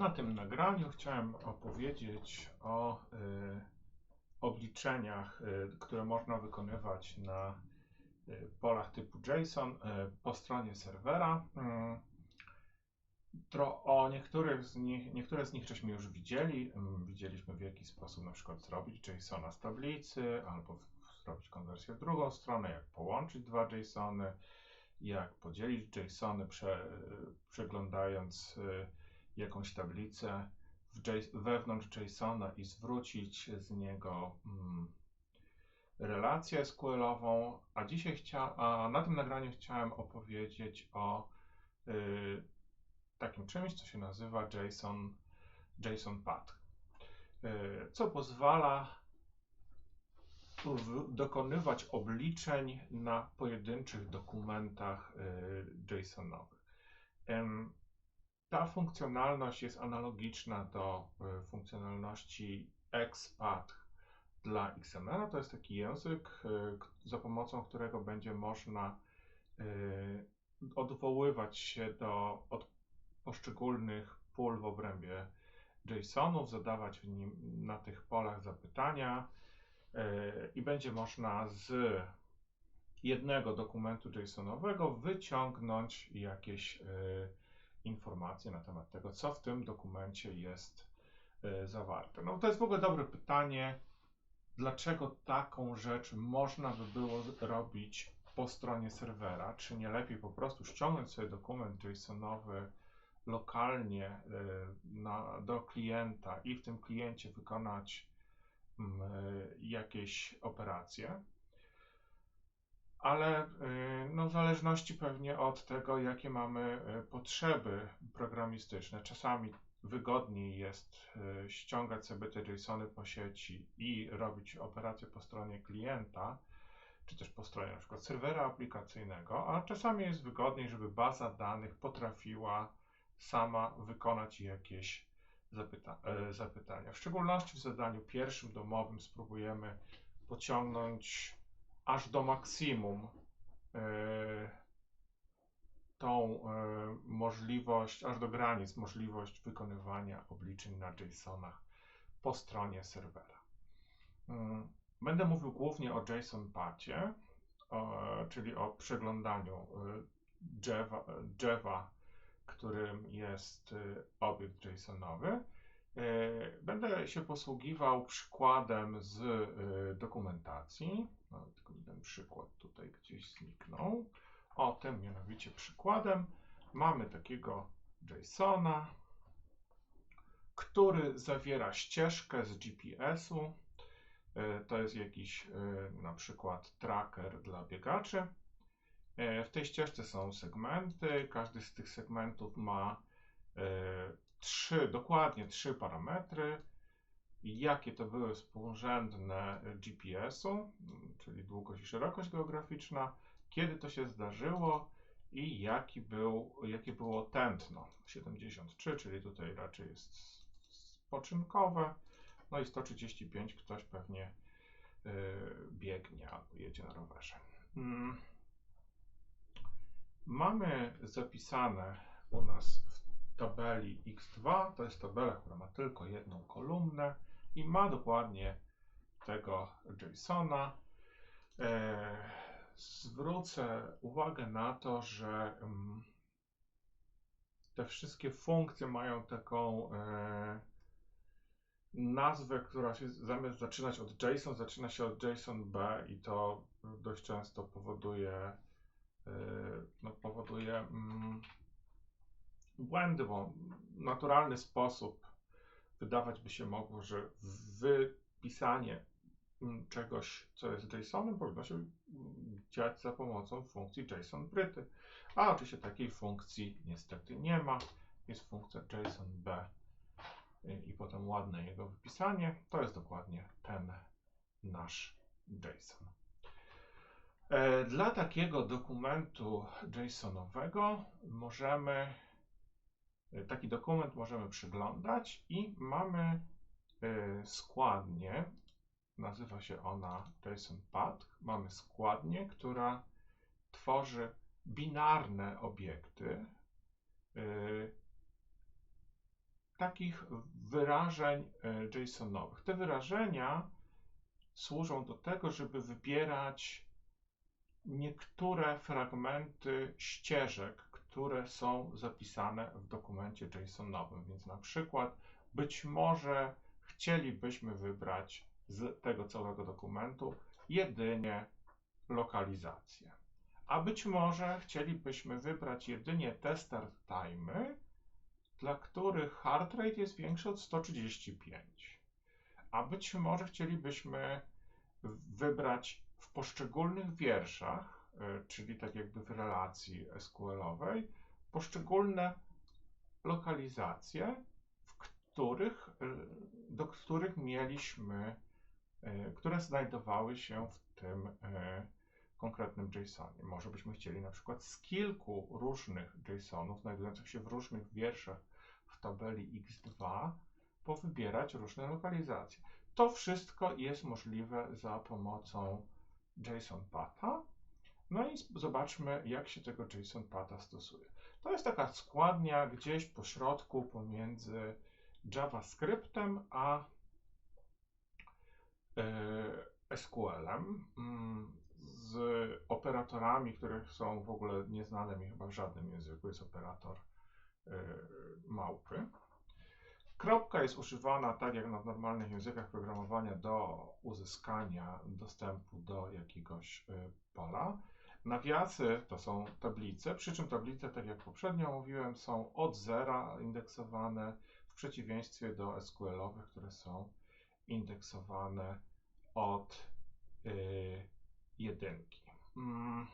Na tym nagraniu chciałem opowiedzieć o y, obliczeniach, y, które można wykonywać na y, polach typu JSON y, po stronie serwera. Mm, Tro, o niektórych z nich, niektóre z nich żeśmy już widzieli. Mm, Widzieliśmy w jaki sposób na przykład zrobić JSONa z tablicy, albo zrobić konwersję w drugą stronę, jak połączyć dwa JSOny, jak podzielić JSOny prze, przeglądając y, jakąś tablicę wewnątrz JSONa i zwrócić z niego mm, relację SQL-ową. A dzisiaj a na tym nagraniu chciałem opowiedzieć o y, takim czymś, co się nazywa JSON, JSON y, co pozwala w, dokonywać obliczeń na pojedynczych dokumentach y, JSON-owych. Ta funkcjonalność jest analogiczna do y, funkcjonalności XPath dla XML. To jest taki język, y, za pomocą którego będzie można y, odwoływać się do od poszczególnych pól w obrębie JSONów, zadawać w nim na tych polach zapytania i będzie można z jednego dokumentu JSONowego wyciągnąć jakieś informacje na temat tego, co w tym dokumencie jest y, zawarte. No to jest w ogóle dobre pytanie, dlaczego taką rzecz można by było robić po stronie serwera? Czy nie lepiej po prostu ściągnąć sobie dokument JSONowy lokalnie y, na, do klienta i w tym kliencie wykonać mm, y, jakieś operacje? Ale y, no, w zależności pewnie od tego, jakie mamy y, potrzeby programistyczne. Czasami wygodniej jest y, ściągać sobie te JSONy po sieci i robić operacje po stronie klienta, czy też po stronie przykład serwera aplikacyjnego, a czasami jest wygodniej, żeby baza danych potrafiła sama wykonać jakieś zapyta zapytania. W szczególności w zadaniu pierwszym domowym spróbujemy pociągnąć aż do maksimum e, tą e, możliwość, aż do granic możliwość wykonywania obliczeń na JSONach po stronie serwera. Mm, Będę mówił głównie o JSON pacie, czyli o przeglądaniu e, Java, Java, którym jest obiekt JSONowy. Będę się posługiwał przykładem z dokumentacji. Tylko ten przykład tutaj gdzieś zniknął. O tym mianowicie przykładem mamy takiego JSONa, który zawiera ścieżkę z GPS-u. E, To jest jakiś e, na przykład tracker dla biegaczy. E, W tej ścieżce są segmenty. Każdy z tych segmentów ma trzy, dokładnie trzy parametry. Jakie to były współrzędne GPS-u, m, czyli długość i szerokość geograficzna, kiedy to się zdarzyło i jaki był, jakie było tętno. 73, czyli tutaj raczej jest spoczynkowe. No i 135 ktoś pewnie y, biegnie albo jedzie na rowerze. Mm. Mamy zapisane u nas w tabeli X2, to jest tabela, która ma tylko jedną kolumnę i ma dokładnie tego JSONa. E, zwrócę uwagę na to, że mm, te wszystkie funkcje mają taką e, nazwę, która się zamiast zaczynać od JSON, zaczyna się od JSON-B i to dość często powoduje, e, no, powoduje mm, błędy, bo naturalny sposób wydawać by się mogło, że wypisanie mm, czegoś, co jest JSON-em, powinno się mm, dziać za pomocą funkcji JSON bryty. A oczywiście takiej funkcji niestety nie ma. Jest funkcja JSON-B y, i potem ładne jego wypisanie. To jest dokładnie ten nasz JSON. E, Dla takiego dokumentu JSONowego możemy taki dokument możemy przyglądać i mamy e, składnię, nazywa się ona JSON Path. Mamy składnię, która tworzy binarne obiekty. e, takich wyrażeń e, JSONowych. Te wyrażenia służą do tego, żeby wybierać niektóre fragmenty ścieżek, które są zapisane w dokumencie JSONowym. Więc na przykład być może chcielibyśmy wybrać z tego całego dokumentu jedynie lokalizację. A być może chcielibyśmy wybrać jedynie te start dla których heart rate jest większy od 135. A być może chcielibyśmy wybrać w poszczególnych wierszach, czyli tak jakby w relacji SQL-owej, poszczególne lokalizacje, w których, y, do których mieliśmy, y, które znajdowały się w tym konkretnym JSONie. Może byśmy chcieli na przykład z kilku różnych JSONów znajdujących się w różnych wierszach w tabeli X2 powybierać różne lokalizacje. To wszystko jest możliwe za pomocą JSON Patha. No i zobaczmy, jak się tego JSON Patha stosuje. To jest taka składnia gdzieś po środku pomiędzy JavaScriptem a e, SQL-em mm, z operatorami, które są w ogóle nieznane mi chyba w żadnym języku. Jest operator e, małpy. Kropka jest używana tak jak w normalnych językach programowania do uzyskania dostępu do jakiegoś y, pola. Nawiasy to są tablice, przy czym tablice, tak jak poprzednio mówiłem, są od zera indeksowane w przeciwieństwie do SQL-owych, które są indeksowane od y, jedynki. Mm.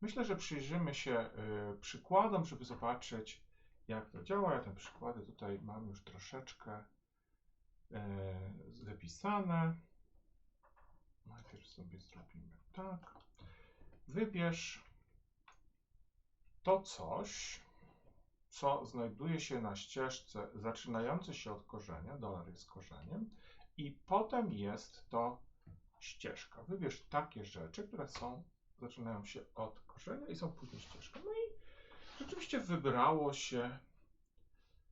Myślę, że przyjrzymy się y, przykładom, żeby zobaczyć, jak to działa. Ja te przykłady tutaj mam już troszeczkę e, wypisane. Najpierw sobie zrobimy tak. Wybierz to coś, co znajduje się na ścieżce zaczynającej się od korzenia, dolar jest korzeniem, i potem jest to ścieżka. Wybierz takie rzeczy, które są, zaczynają się od korzenia i są później ścieżką. No i rzeczywiście wybrało się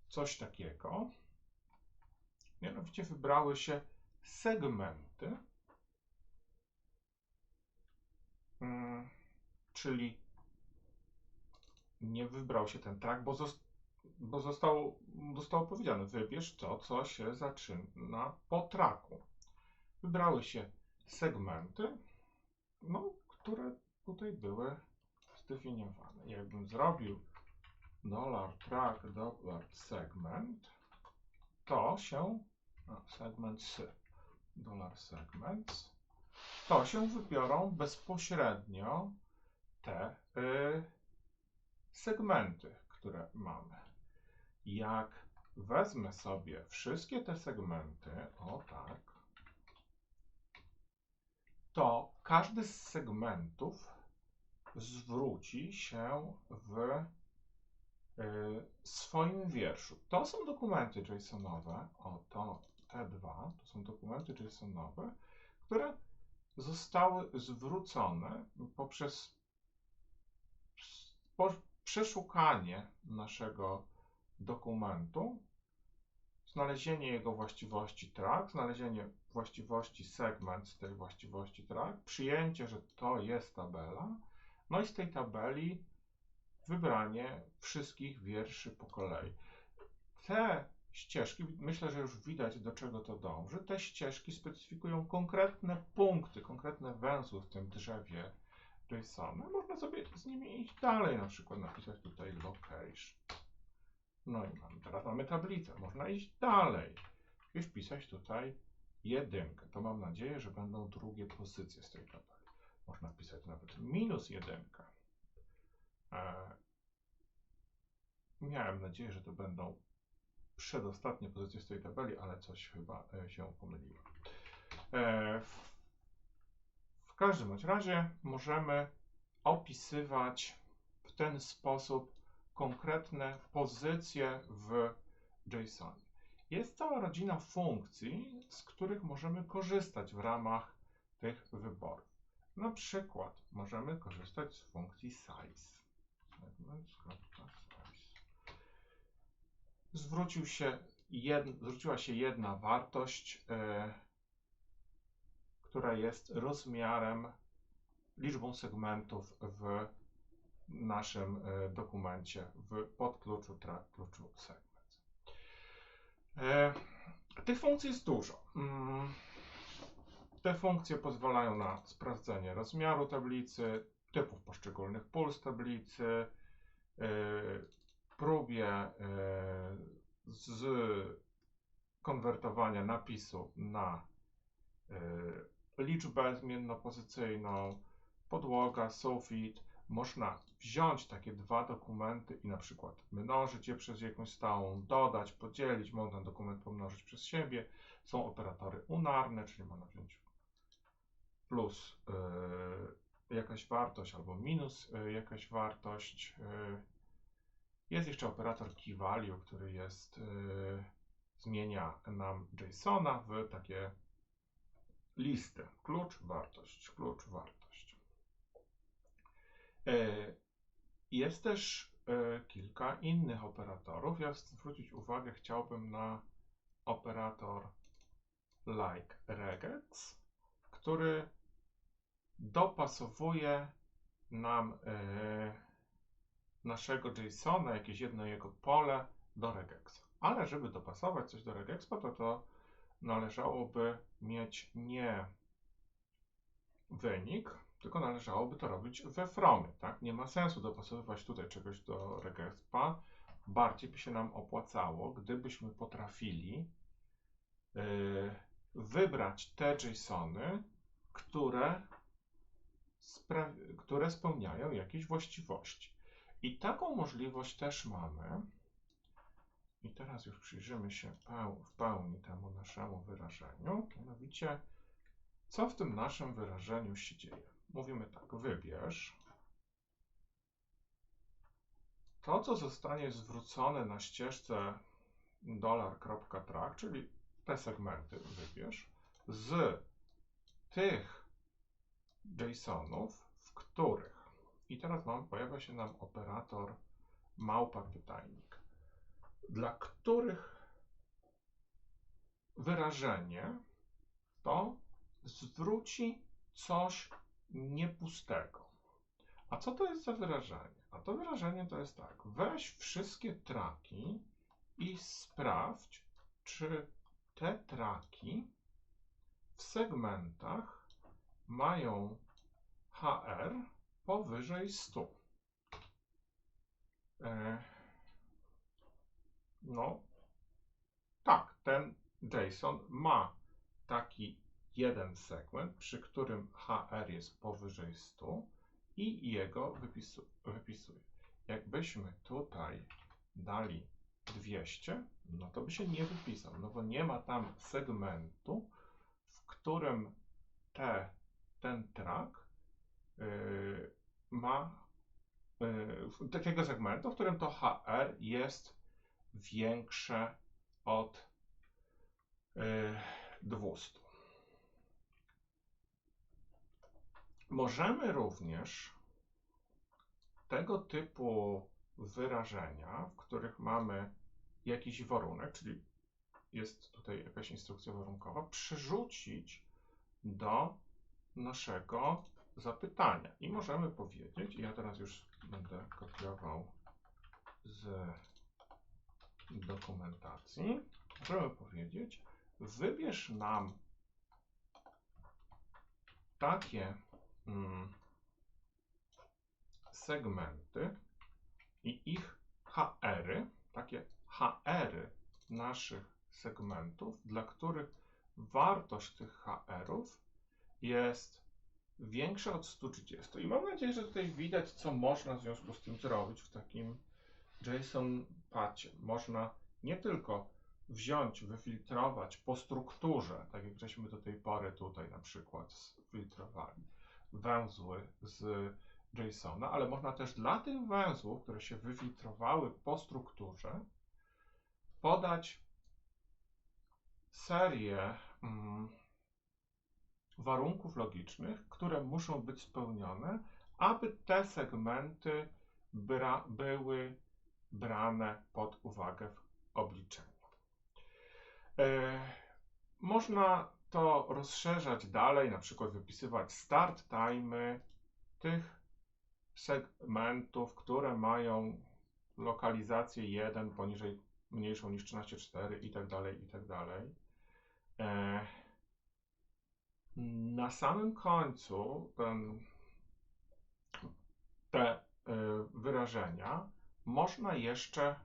coś takiego. Mianowicie wybrały się segmenty, hmm, czyli nie wybrał się ten track, bo, bo zostało, zostało powiedziane, wybierz to, co się zaczyna po traku. Wybrały się segmenty, no, które tutaj były zdefiniowane. Jakbym zrobił dollar track dollar segment, to się, no, segments, dollar segments, to się wybiorą bezpośrednio te y, segmenty, które mamy. Jak wezmę sobie wszystkie te segmenty, o tak, to każdy z segmentów zwróci się w y, swoim wierszu. To są dokumenty JSONowe, o to te dwa, to są dokumenty JSONowe, które zostały zwrócone poprzez przeszukanie naszego dokumentu, znalezienie jego właściwości track, znalezienie właściwości segment z tej właściwości track, przyjęcie, że to jest tabela, no i z tej tabeli wybranie wszystkich wierszy po kolei. Te ścieżki, myślę, że już widać do czego to dąży, te ścieżki specyfikują konkretne punkty, konkretne węzły w tym drzewie JSON. Można sobie z nimi iść dalej, na przykład napisać tutaj location. No i mamy, teraz mamy tablicę, można iść dalej i wpisać tutaj jedynkę. To mam nadzieję, że będą drugie pozycje z tej tabeli. Można wpisać nawet minus jedynkę. E, miałem nadzieję, że to będą przedostatnie pozycje z tej tabeli, ale coś chyba e, się pomyliło. E, w każdym bądź razie możemy opisywać w ten sposób konkretne pozycje w JSON. Jest cała rodzina funkcji, z których możemy korzystać w ramach tych wyborów. Na przykład możemy korzystać z funkcji size. Zwrócił się jed, zwróciła się jedna wartość, e, która jest rozmiarem, liczbą segmentów w naszym e, dokumencie w podkluczu, kluczu segment. E, tych funkcji jest dużo. Mm, te funkcje pozwalają na sprawdzenie rozmiaru tablicy, typów poszczególnych pól z tablicy, e, próbie e, z konwertowania napisu na e, liczbę zmiennopozycyjną, podłoga, sufit. Można wziąć takie dwa dokumenty i na przykład mnożyć je przez jakąś stałą, dodać, podzielić, można dokument pomnożyć przez siebie. Są operatory unarne, czyli można wziąć plus y, jakaś wartość albo minus y, jakaś wartość. Y, jest jeszcze operator key value, który jest, zmienia nam JSONa w takie listy. Klucz, wartość, klucz, wartość. Jest też kilka innych operatorów. Ja zwrócić uwagę chciałbym na operator like regex, który dopasowuje nam yy, naszego JSONa, jakieś jedno jego pole do regexa. Ale żeby dopasować coś do regexa, to to należałoby mieć nie wynik, tylko należałoby to robić we fromie, tak? Nie ma sensu dopasowywać tutaj czegoś do regexa. Bardziej by się nam opłacało, gdybyśmy potrafili yy, wybrać te JSONy, które które spełniają jakieś właściwości. I taką możliwość też mamy. I teraz już przyjrzymy się w pełni temu naszemu wyrażeniu. Mianowicie, co w tym naszym wyrażeniu się dzieje? Mówimy tak, wybierz to, co zostanie zwrócone na ścieżce $.track, czyli te segmenty wybierz, z tych JSONów, w których i teraz mam, pojawia się nam operator małpa pytajnik, dla których wyrażenie to zwróci coś niepustego. A co to jest za wyrażenie? A to wyrażenie to jest tak, weź wszystkie traki i sprawdź, czy te traki w segmentach mają HR powyżej 100. E, no, tak, ten JSON ma taki jeden segment, przy którym HR jest powyżej 100 i jego wypisu, wypisuje. Jakbyśmy tutaj dali 200, no to by się nie wypisał, no bo nie ma tam segmentu, w którym te ten track yy, ma yy, takiego segmentu, w którym to HR jest większe od yy, 200. Możemy również tego typu wyrażenia, w których mamy jakiś warunek, czyli jest tutaj jakaś instrukcja warunkowa, przerzucić do naszego zapytania. I możemy powiedzieć, ja teraz już będę kopiował z dokumentacji, możemy powiedzieć, wybierz nam takie mm, segmenty i ich HR-y, takie HR-y naszych segmentów, dla których wartość tych HR-ów jest większa od 130. I mam nadzieję, że tutaj widać, co można w związku z tym zrobić w takim JSON pacie. Można nie tylko wziąć, wyfiltrować po strukturze, tak jak żeśmy do tej pory tutaj na przykład filtrowali węzły z JSONa, ale można też dla tych węzłów, które się wyfiltrowały po strukturze, podać serię mm, warunków logicznych, które muszą być spełnione, aby te segmenty bra były brane pod uwagę w obliczeniu. E, można to rozszerzać dalej, na przykład wypisywać start time tych segmentów, które mają lokalizację 1 poniżej mniejszą niż 13,4 i tak dalej, i tak dalej. E, na samym końcu te y, wyrażenia można jeszcze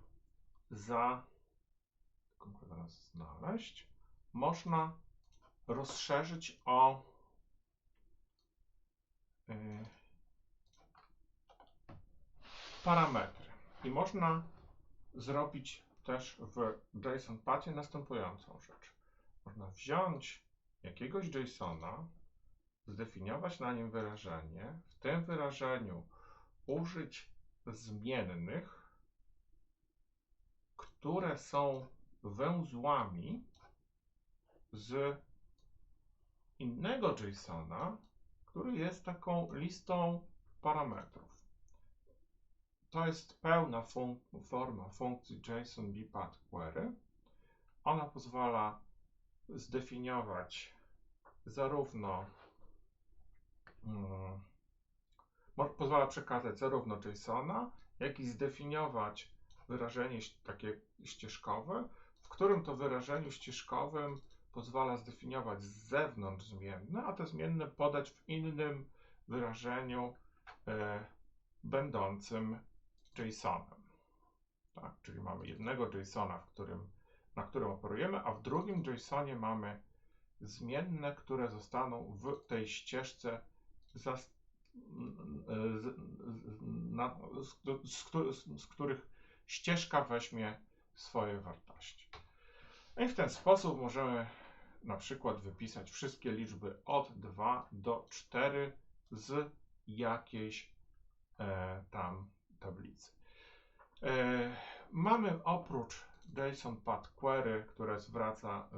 za teraz znaleźć, można rozszerzyć o y, parametry. I można zrobić też w JSON-pathie następującą rzecz. Można wziąć jakiegoś JSONa, zdefiniować na nim wyrażenie, w tym wyrażeniu użyć zmiennych, które są węzłami z innego JSONa, który jest taką listą parametrów. To jest pełna fun forma funkcji JSON BPath query. Ona pozwala zdefiniować zarówno hmm, pozwala przekazać zarówno JSONa, jak i zdefiniować wyrażenie takie ścieżkowe, w którym to wyrażeniu ścieżkowym pozwala zdefiniować z zewnątrz zmienne, a te zmienne podać w innym wyrażeniu e, będącym JSONem. Tak, czyli mamy jednego JSONa, w którym, na którym operujemy, a w drugim JSONie mamy zmienne, które zostaną w tej ścieżce z, na, z, z, z, których ścieżka weźmie swoje wartości. No i w ten sposób możemy na przykład wypisać wszystkie liczby od 2 do 4 z jakiejś e, tam tablicy. E, mamy oprócz JSON Path Query, które zwraca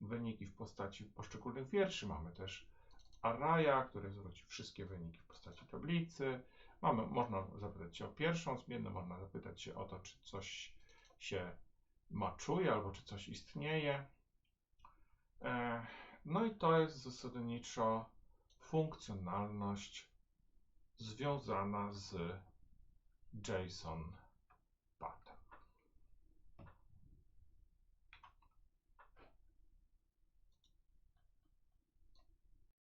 wyniki w postaci poszczególnych wierszy, mamy też arraya, który zwróci wszystkie wyniki w postaci tablicy. Mamy, można zapytać się o pierwszą zmiennę, można zapytać się o to, czy coś się maczuje, albo czy coś istnieje. E, no i to jest zasadniczo funkcjonalność związana z JSON